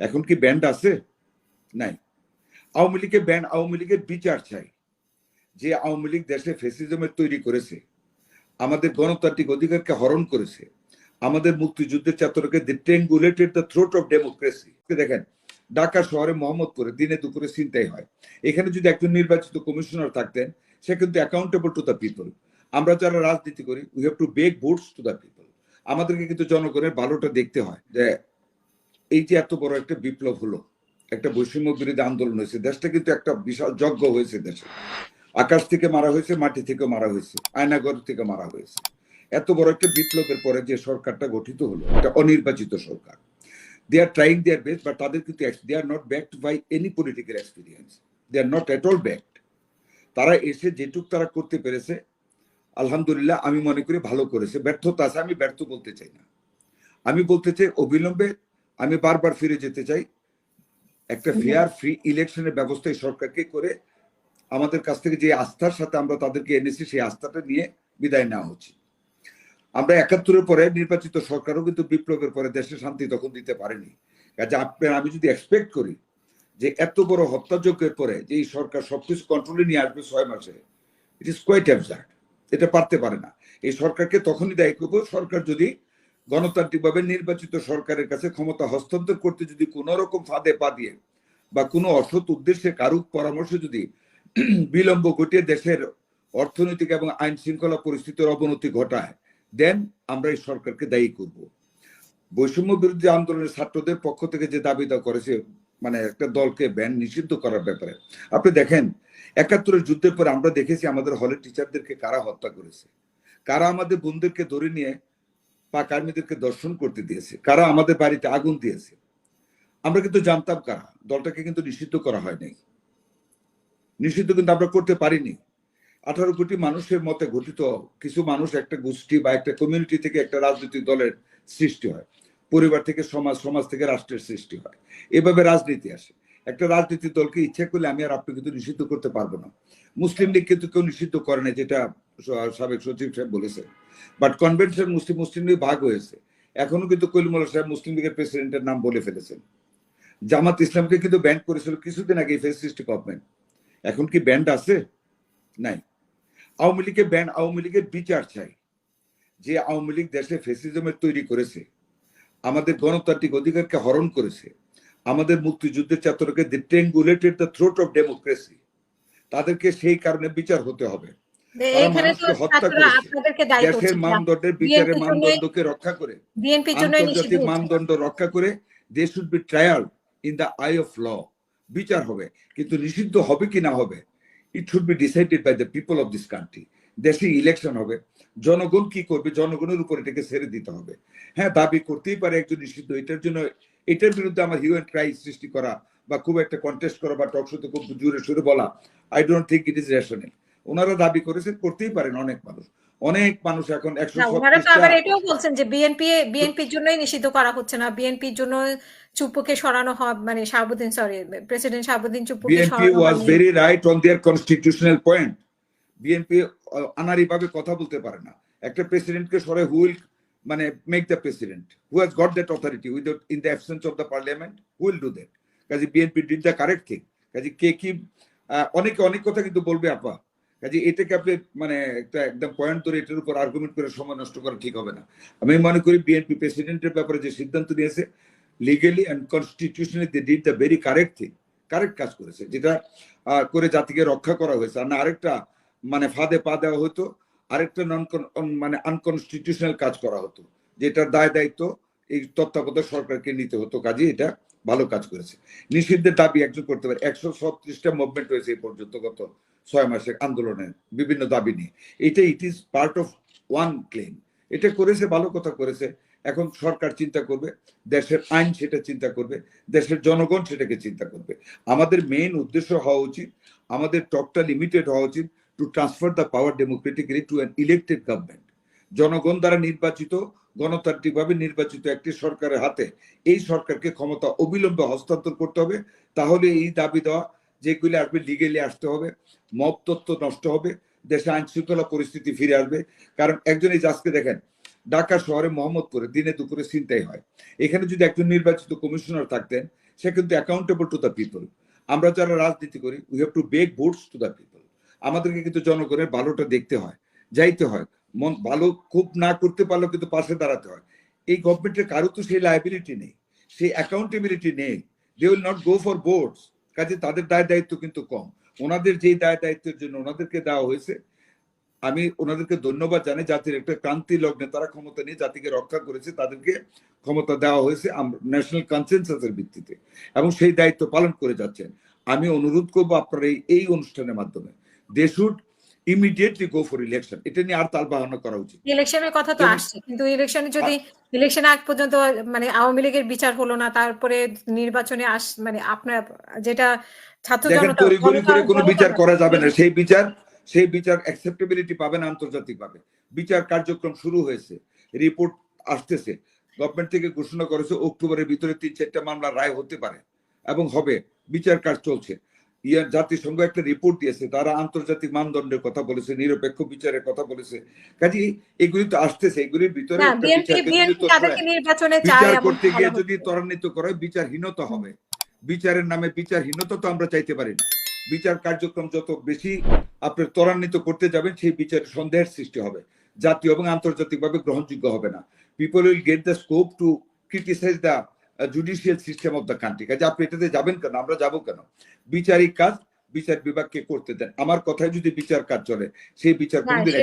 এখন কি ব্যান্ড আছে? নাই। আওয়ামী লীগের ব্যান্ড আওয়ামী লীগের বিচার চাই, যে আওয়ামী লীগ দেশে ফেসিজমের তৈরি করেছে, আমাদের গণতান্ত্রিক অধিকারকে হরণ করেছে, আমাদের মুক্তিযুদ্ধের ছাত্রকে strangulated the throat of democracy দেখেন, ঢাকা শহরে মোহাম্মদপুরে দিনে দুপুরে চিন্তাই হয়। এখানে যদি একজন নির্বাচিত কমিশনার থাকতেন, সে কিন্তু অ্যাকাউন্টেবল টু দ্য পিপল আমরা যারা রাজনীতি করি we have to beg votes to the people আমাদেরকে কিন্তু জনগণের ভালোটা দেখতে হয় যে এই যে এত বড় একটা বিপ্লব হলো, একটা বৈষম্য বিরোধী আন্দোলন হয়েছে, দেশটা কিন্তু একটা বিশাল যজ্ঞ হয়েছে দেশে। আকাশ থেকে মারা হয়েছে, মাটি থেকে মারা হয়েছে আয়নাগর থেকে মারা হয়েছে। এত বড় একটা বিপ্লবের পরে যে সরকারটা গঠিত হলো একটা অনির্বাচিত সরকার। They are trying their best but তাদের কিন্তু they are not backed by any political experience they are not at all backed তারা এসে যেটুক তারা করতে পেরেছে, আলহামদুলিল্লাহ আমি মনে করি ভালো করেছে। ব্যর্থতা আছে, আমি ব্যর্থ বলতে চাই না। আমি বলতে চাই অবিলম্বে আমি বারবার ফিরে যেতে চাই। একটা ফেয়ার ফ্রি ইলেকশনের ব্যবস্থা এই সরকারকে করে আমাদের কাছ থেকে যে আস্থার সাথে আমরা তাদেরকে এনেছি সেই আস্থাটা নিয়ে বিদায় নেওয়া উচিত আমরা একাত্তরের পরে নির্বাচিত সরকারও কিন্তু বিপ্লবের পরে দেশে শান্তি তখন দিতে পারেনি। কাজে আপনার আমি যদি এক্সপেক্ট করি যে এত বড় হত্যাযজ্ঞের পরে যে এই সরকার সবকিছু কন্ট্রোলে নিয়ে আসবে ছয় মাসে ইট ইস কোয়াইট অ্যাবজার্ড এটা পারতে পারে না। এই সরকারকে তখনই দায়ী করব সরকার যদি গণতান্ত্রিকভাবে নির্বাচিত সরকারের কাছে ক্ষমতা হস্তান্তর করতে যদি কোনো রকম ফাঁদে পা দিয়ে বা কোনো অসৎ উদ্দেশ্যে কারুক পরামর্শ যদি বিলম্ব ঘটিয়ে দেশের অর্থনৈতিক এবং আইন শৃঙ্খলা পরিস্থিতির অবনতি ঘটায় দেন আমরা এই সরকারকে দায়ী করব। বৈষম্য বিরোধী আন্দোলনের ছাত্রদের পক্ষ থেকে যে দাবি দেওয়া করেছে মানে একটা দলকে ব্যান নিষিদ্ধ করার ব্যাপারে। আপনি দেখেন, একাত্তরের যুদ্ধের পরে আমরা দেখেছি আমাদের হলের টিচারদেরকে কারা হত্যা করেছে? কারা আমাদের বোনদেরকে ধরে নিয়ে পাক আর্মিদেরকে দর্শন করতে দিয়েছে। কারা আমাদের বাড়িতে আগুন দিয়েছে? আমরা কিন্তু জানতাম কারা। দলটাকে কিন্তু নিষিদ্ধ করা হয় নাই। নিষিদ্ধ কিন্তু আমরা করতে পারিনি। আঠারো কোটি মানুষের মতে গঠিত কিছু মানুষ একটা গোষ্ঠী বা একটা কমিউনিটি থেকে একটা রাজনৈতিক দলের সৃষ্টি হয়। পরিবার থেকে, সমাজ সমাজ থেকে রাষ্ট্রের সৃষ্টি হয়। এভাবে রাজনীতি আসে। একটা রাজনৈতিক দলকে ইচ্ছা করলে আমি আর আপনি কিন্তু নিষিদ্ধ করতে পারব না। মুসলিম লীগ কিন্তু কেউ নিষিদ্ধ করে না যেটা সাবেক সচিব সাহেব বলেছেন। বাট কনভেনশন মুসলিম মুসলিম লীগ ভাগ হয়েছে। এখনও কিন্তু কলিমুল্লাহ সাহেব মুসলিম লীগের প্রেসিডেন্টের নাম বলে ফেলেছেন। জামাত ইসলামকে কিন্তু ব্যান্ড করেছিল কিছুদিন আগে ফেসিস্ট গভর্নমেন্ট এখন কি ব্যান্ড আছে? নাই। আওয়ামী লীগের ব্যান্ড আওয়ামী লীগের বিচার চাই। যে আওয়ামী লীগ দেশে ফেসিজমের তৈরি করেছে, আমাদের গণতান্ত্রিক অধিকারকে হরণ করেছে, আমাদের মুক্তিযুদ্ধের ছাত্রকে the strangulated the throat of democracy তাদেরকে সেই কারণে বিচার হতে হবে। তারা মানুষকে হত্যা করেছে। দেশের মানদণ্ডের বিচারের মানদণ্ডকে রক্ষা করে আন্তর্জাতিক মানদণ্ড রক্ষা করে they should be trial in the eye of law বিচার হবে কিন্তু নিষিদ্ধ হবে কি না হবে? It should be decided by the people of this country দেশে ইলেকশন হবে জনগণ কি করবে? জনগণের উপর এটাকে ছেড়ে দিতে হবে। হ্যাঁ দাবি করতেই পারে একজন নিষিদ্ধ এটার জন্য এটার বিরুদ্ধে আমার হিউ অ্যান্ড ক্রাই সৃষ্টি করা বা খুব একটা কন্টেস্ট করা বা টকশোতে খুব জোরে সুরে বলা I don't think it is rational ওনারা দাবি করেছেন করতেই পারেন অনেক মানুষ। অনেক মানুষ এখন একশো ওনারা তো আবার এটাও বলছেন যে বিএনপি বিএনপির জন্যই নিষিদ্ধ করা হচ্ছে না। বিএনপির জন্য চুপ্পুকে সরানো হয় মানে Shahabuddin sorry president Shahabuddin চুপ্পুকে BNP was very right on their constitutional point BNP আনারি ভাবে কথা বলতে পারে না। একটা প্রেসিডেন্টকে সরে হুইল মানে make the president who has got that authority without in the absence of the parliament will do that কাজে BNP did the correct thing কাজে কে কি অনেকে অনেক কথা কিন্তু বলবে আপা। কাজে এটাকে আপনি মানে একটা একদম পয়েন্ট ধরে এটার উপর আর্গুমেন্ট করে সময় নষ্ট করা ঠিক হবে না। আমি মনে করি বিএনপি প্রেসিডেন্টের ব্যাপারে যে সিদ্ধান্ত নিয়েছে legally and constitutionally they did the very correct thing correct কাজ করেছে, যেটা করে জাতিকে রক্ষা করা হয়েছে। আর না, আরেকটা মানে ফাঁদে পা দেওয়া হতো, আরেকটা নন মানে আনকনস্টিটিউশনাল কাজ করা হতো, যেটার দায় দায়িত্ব এই তত্ত্বাবধায়ক সরকারকে নিতে হতো কাজে এটা ভালো কাজ করেছে। নিষিদ্ধের দাবি একজন করতে পারে, একশো ছত্রিশটা মুভমেন্ট হয়েছে এই পর্যন্ত গত ছয় মাসের আন্দোলনের বিভিন্ন দাবি নিয়ে। এটা it is part of one claim এটা করেছে, ভালো কথা করেছে। এখন সরকার চিন্তা করবে, দেশের আইন সেটা চিন্তা করবে, দেশের জনগণ সেটাকে চিন্তা করবে। আমাদের মেইন উদ্দেশ্য হওয়া উচিত, আমাদের টপটা লিমিটেড হওয়া উচিত to transfer the power democratically to an elected government জনগণ দ্বারা নির্বাচিত, গণতান্ত্রিকভাবে নির্বাচিত একটি সরকারের হাতে এই সরকারকে ক্ষমতা অবিলম্বে হস্তান্তর করতে হবে। তাহলে এই দাবি দেওয়া যেগুলি আসবে লিগেলি আসতে হবে মব তত্ত্ব নষ্ট হবে, দেশে আইন শৃঙ্খলা পরিস্থিতি ফিরে আসবে। কারণ একজন এই আজকে দেখেন, ঢাকা শহরে মোহাম্মদপুরে দিনে দুপুরে চিন্তাই হয়। এখানে যদি একজন নির্বাচিত কমিশনার থাকতেন, সে কিন্তু অ্যাকাউন্টেবল টু দ্য পিপল আমরা যারা রাজনীতি করি we have to beg votes to the people আমাদেরকে কিন্তু জনগণের ভালোটা দেখতে হয়, যাইতে হয়। মন ভালো খুব না করতে পারলেও কিন্তু পাশে দাঁড়াতে হয়। এই গভর্নমেন্টের কারও তো সেই লাইবিলিটি নেই। সেই অ্যাকাউন্টেবিলিটি নেই। They will not go for votes কাজে তাদের দায় দায়িত্ব কিন্তু কম। ওনাদের যেই দায় দায়িত্বের জন্য ওনাদেরকে দেওয়া হয়েছে, আমি ওনাদেরকে ধন্যবাদ জানাই, জাতির একটা ক্রান্তি লগ্নে তারা ক্ষমতা নিয়ে জাতিকে রক্ষা করেছে, তাদেরকে ক্ষমতা দেওয়া হয়েছে ন্যাশনাল কনসেনসাসের ভিত্তিতে এবং সেই দায়িত্ব পালন করে যাচ্ছেন। আমি অনুরোধ করব আপনার এই এই অনুষ্ঠানের মাধ্যমে। They should immediately go for election এটা নিয়ে আর তাল বাহানা করা উচিত ইলেকশনের কথা তো আসছে কিন্তু ইলেকশনে যদি ইলেকশন আগ পর্যন্ত মানে আওয়ামী লীগের বিচার হলো না তারপরে নির্বাচনে আস মানে আপনার যেটা ছাত্র জনতা তড়িঘড়ি করে কোনো বিচার করা যাবে না। সেই বিচার সেই বিচার অ্যাকসেপ্টেবিলিটি পাবে না আন্তর্জাতিক ভাবে বিচার কার্যক্রম শুরু হয়েছে রিপোর্ট আসতেছে। গভর্নমেন্ট থেকে ঘোষণা করেছে অক্টোবরের ভিতরে তিন চারটা মামলা রায় হতে পারে এবং হবে। বিচার কাজ চলছে। ইয়ার জাতিসংঘ একটা রিপোর্ট দিয়েছে তারা আন্তর্জাতিক মানদণ্ডের কথা বলেছে নিরপেক্ষ বিচারের কথা বলেছে। কাজে এগুলি তো আসতেছে এগুলির ভিতরে বিচার করতে গিয়ে যদি ত্বরান্বিত করে বিচারহীনতা হবে। বিচারের নামে বিচারহীনতা তো আমরা চাইতে পারি না। বিচার কার্যক্রম যত বেশি আপনি ত্বরান্বিত করতে যাবেন সেই বিচারে সন্দেহের সৃষ্টি হবে। জাতীয় এবং আন্তর্জাতিকভাবে গ্রহণযোগ্য হবে না। People will get the scope to criticize the judicial system of the country কাজে আপনি এটাতে যাবেন কেন? আমরা যাব কেন? বিচারিক কাজ বিচার বিভাগকে করতে দেন। আমার কথায় যদি বিচার কাজ চলে সেই বিচার কোনদিন